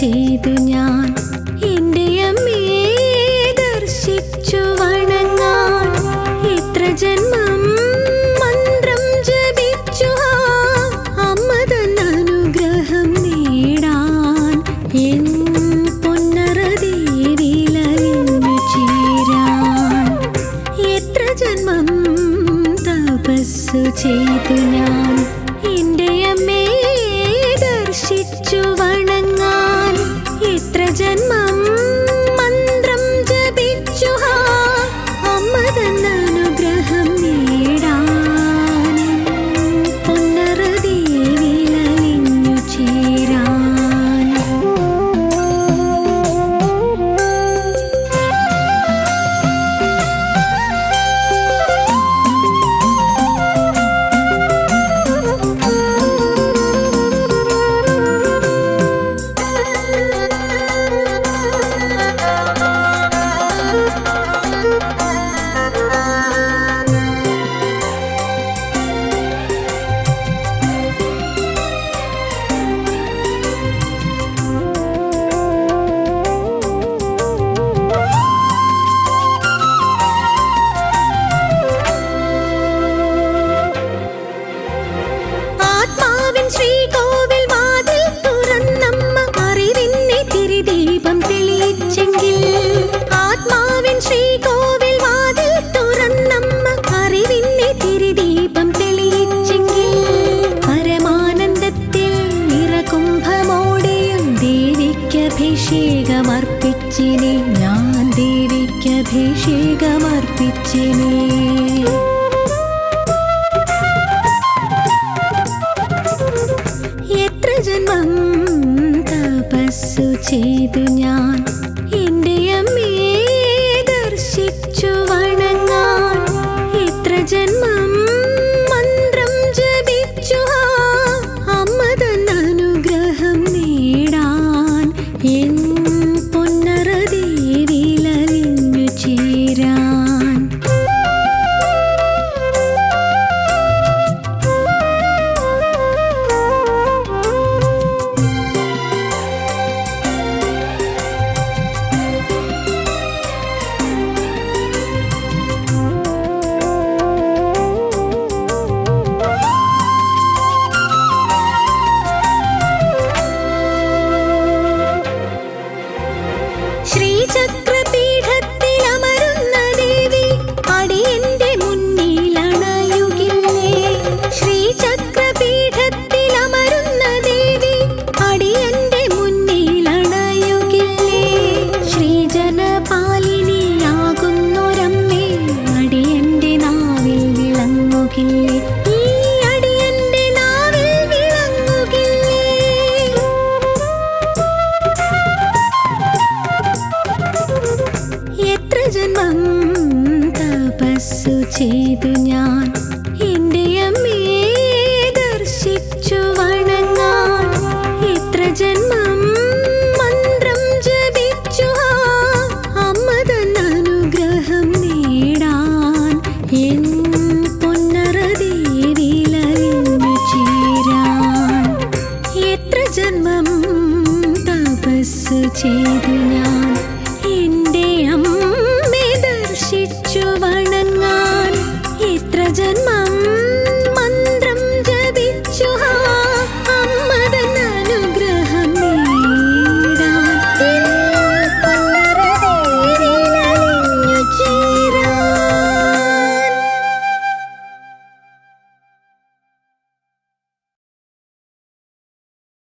ചെയ്തു ഞാൻ. എന്റെ അമ്മയെ ദർശിച്ചു വണങ്ങാൻ. എത്ര ജന്മം മന്ത്രം ജപിച്ചു അമ്മ തന്ന അനുഗ്രഹം നേടാൻ. ചെയ്തു ഞാൻ. എത്ര ശ്രീകോവിൽ വാതിൽ തുറന്നമ്മ അറിവിന്നെ തിരിദീപം തെളിയിച്ചെങ്കിൽ. വാതിൽ തുറന്നമ്മ അറിവിന്നെ തിരിദീപം തെളിയിച്ചെങ്കിൽ. പരമാനന്ദത്തിൽ ഞാൻ വിളങ്ങുകില്ലേ എത്ര ജന്മം ചെയ്തു ഞാൻ. എന്റെ അമ്മയെ ദർശിച്ചു വണങ്ങാൻ. എത്ര ജന്മം മന്ത്രം ജപിച്ചു അമ്മ അനുഗ്രഹം നേടാൻ. ചേരാൻ എത്ര